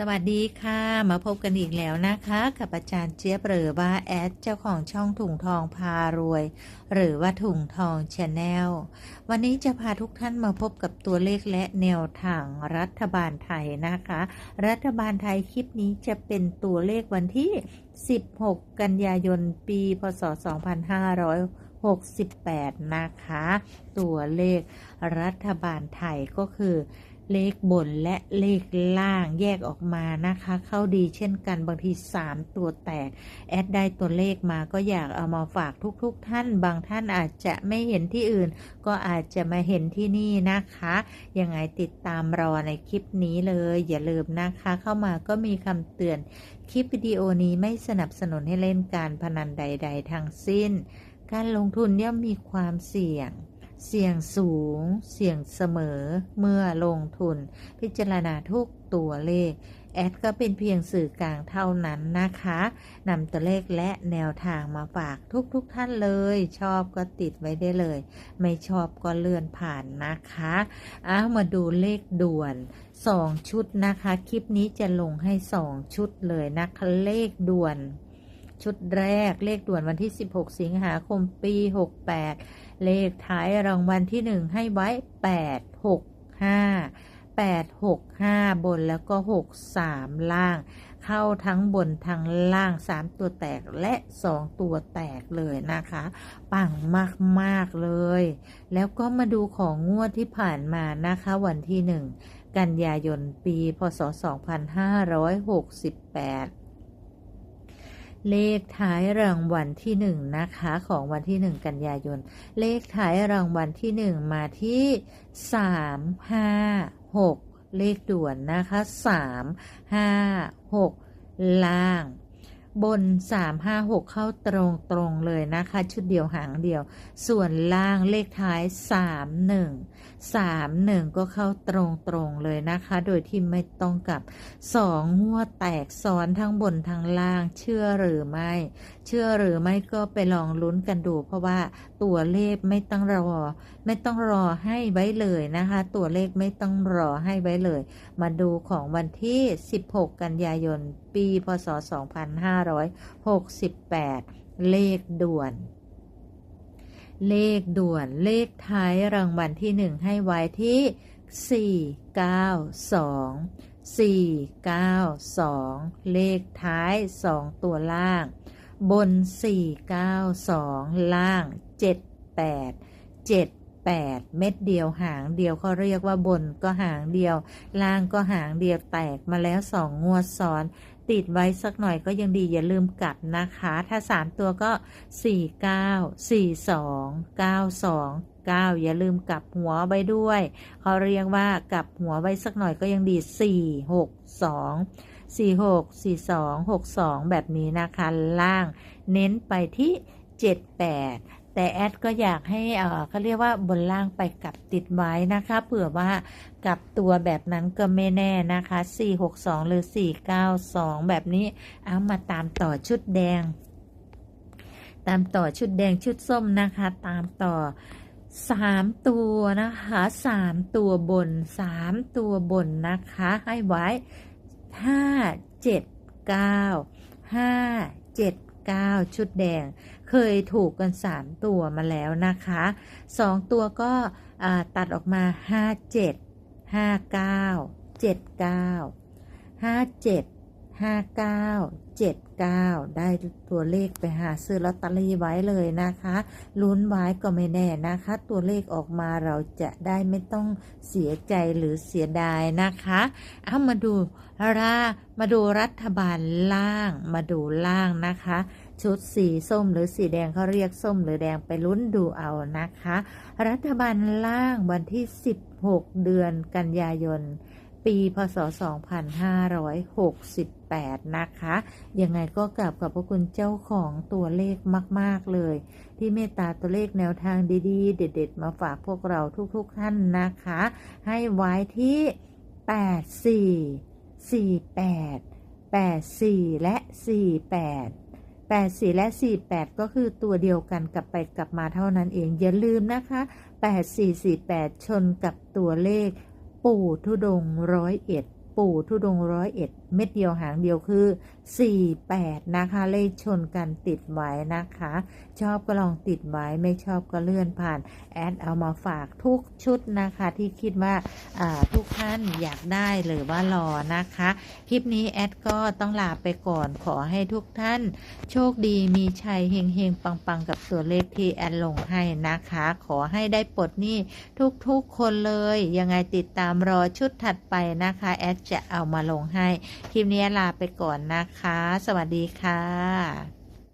สวัสดีค่ะ มาพบกันอีกแล้วนะคะ กับอาจารย์เจี๊ยบหรือว่าแอดเจ้าของช่องถุงทองพารวย หรือว่าถุงทองชาแนลวันนี้จะพาทุกท่านมาพบกับตัวเลขและแนวทางรัฐบาลไทยนะคะ รัฐบาลไทยคลิปนี้จะเป็นตัวเลขวันที่ 16 กันยายนปี พศ 2568 นะคะ ตัวเลขรัฐบาลไทยก็คือ เลขบนและเลขล่างแยกออกมานะคะ เข้าดีเช่นกันบางที 3 ตัวแตก แอดได้ตัวเลขมาก็อยากเอามาฝากทุกๆทท่าน บางท่านอาจจะไม่เห็นที่อื่น ก็อาจจะมาเห็นที่นี่นะคะ ยังไงติดตามรอในคลิปนี้เลย อย่าลืมนะคะ เข้ามาก็มีคำเตือน คลิปวิดีโอนี้ไม่สนับสนุนให้เล่นการพนันใด ๆ ทั้งสิ้น การลงทุนย่อมมีความเสี่ยง เสี่ยงสูง เสี่ยงเสมอ เมื่อลงทุน พิจารณาทุกตัวเลข แอดก็เป็นเพียงสื่อกลางเท่านั้นนะคะนำตัวเลขและแนวทางมาฝากทุกๆทท่านเลย ชอบก็ติดไว้ได้เลย ไม่ชอบก็เลื่อนผ่านนะคะอ้ามาดูเลขด่วน2ชุดนะคะ คลิปนี้จะลงให้ 2 ชุดเลยนะคะเลขด่วน ชุดแรกเลขด่วนวันที่ 16 สิงหาคมปี 68 เลขท้ายรางวัลที่ 1 ให้ไว้ 8 6 5 8 6 5 บนแล้วก็ 6 3 ล่าง เข้าทั้งบนทั้งล่าง 3 ตัวแตกและ 2 ตัวแตกเลยนะคะ ปังมาก ๆ เลย แล้วก็มาดูของงวดที่ผ่านมานะคะวันที่ 1 กันยายนปี พศ 2568 เลขท้ายรางวัลที่หนึ่งนะคะ ของวันที่หนึ่งกันยายน เลขท้ายรางวัลที่หนึ่งมาที่สามห้าหกเลขด่วนนะคะสามห้าหกล่าง บน 3 5 6 เข้าตรงตรงเลยนะคะ ชุดเดียวหางเดียว ส่วนล่างเลขท้าย 3 1 3 1 ก็เข้าตรงตรงเลยนะคะ โดยที่ไม่ต้องกับ 2 งวดแตกซ้อนทั้งบนทั้งล่าง เชื่อหรือไม่ เชื่อหรือไม่ก็ไปลองลุ้นกันดู เพราะว่าตัวเลขไม่ต้องรอ ไม่ต้องรอให้ไว้เลยนะคะ ตัวเลขไม่ต้องรอให้ไว้เลย มาดูของวันที่ 16 กันยายน ปีพศ 2568 เลขด่วน เลขด่วนเลขท้ายรางวัลที่หนึ่งให้ไว้ที่ 4 9 2 4 9 2 เลขท้าย 2 ตัวล่าง บน 4 9 2 ล่าง 7 8 7 8 เม็ดเดียวหางเดียวเขาเรียกว่าบนก็หางเดียว ล่างก็หางเดียวแตกมาแล้วสองงวดซ้อน ติดไว้สักหน่อยก็ยังดีอย่าลืมกลับนะคะ ถ้า 3 ตัวก็ 4 9 4 2 9 2 9 อย่าลืมกลับหัวไว้ด้วย เขาเรียกว่ากลับหัวไว้สักหน่อยก็ยังดี 4 6 2 4 6 4 2 6 2 แบบนี้นะคะ ล่าง เน้นไปที่ 7 8 แต่แอดก็อยากให้เออเขาเรียกว่าบนล่างไปกลับติดไว้นะคะ เผื่อว่ากลับตัวแบบนั้นก็ไม่แน่นะคะ 462 หรือ 492 แบบนี้เอามาตามต่อชุดแดง ตามต่อชุดแดงชุดส้มนะคะ ตามต่อ3ตัวนะคะ3ตัวบน3ตัวบนนะคะ ให้ไว้5 7 9 5 7 9 ชุดแดง เคยถูกกัน 3 ตัวมาแล้วนะคะ 2 ตัวก็ตัดออกมา 5 7 5 9 7 9 5 7 5 9 7 9 ได้ตัวเลขไปหาซื้อลอตเตอรี่ไว้เลยนะคะลุ้นไว้ก็ไม่แน่นะคะ ตัวเลขออกมาเราจะได้ไม่ต้องเสียใจหรือเสียดายนะคะเอามาดูรามาดูรัฐบาลล่าง มาดูล่างนะคะ ชุดสีส้มหรือสีแดงเขาเรียกส้มหรือแดงไปลุ้นดูเอานะคะ รัฐบาลล่างวันที่ 16 เดือนกันยายน ปีพศ 8 นะคะ ยังไงก็กลับขอบพระคุณเจ้าของตัวเลขมาก ๆ เลย ที่เมตตาตัวเลขแนวทางดีๆ เด็ด ๆ มาฝากพวกเราทุก ๆ ท่านนะคะ ให้ไว้ที่ 84 48 84 และ 48 84 และ 48 ก็คือตัวเดียวกันกลับไปกลับมาเท่านั้นเอง อย่าลืมนะคะ 8448 ชนกับตัวเลข ปู่ทุดงร้อยเอ็ด ปู่ทุดงร้อยเอ็ดเม็ดเดียวหางเดียวคือ 48 นะคะ เลขชนกันติดไว้นะคะ ชอบก็ลองติดไว้ไม่ชอบก็เลื่อนผ่าน แอดเอามาฝากทุกชุดนะคะ ที่คิดว่าาทุกท่านอยากได้หรือว่ารอนะคะ คลิปนี้แอดก็ต้องลาไปก่อนขอให้ทุกท่าน โชคดีมีชัยเฮงเฮงปังปังๆ กับตัวเลขที่แอดลงให้นะคะ ขอให้ได้ปลดหนี้ทุกๆคนเลย ยังไงติดตามรอชุดถัดไปนะคะ แอดจะเอามาลงให้คลิปนี้ลาไปก่อนนะคะ สวัสดีค่ะ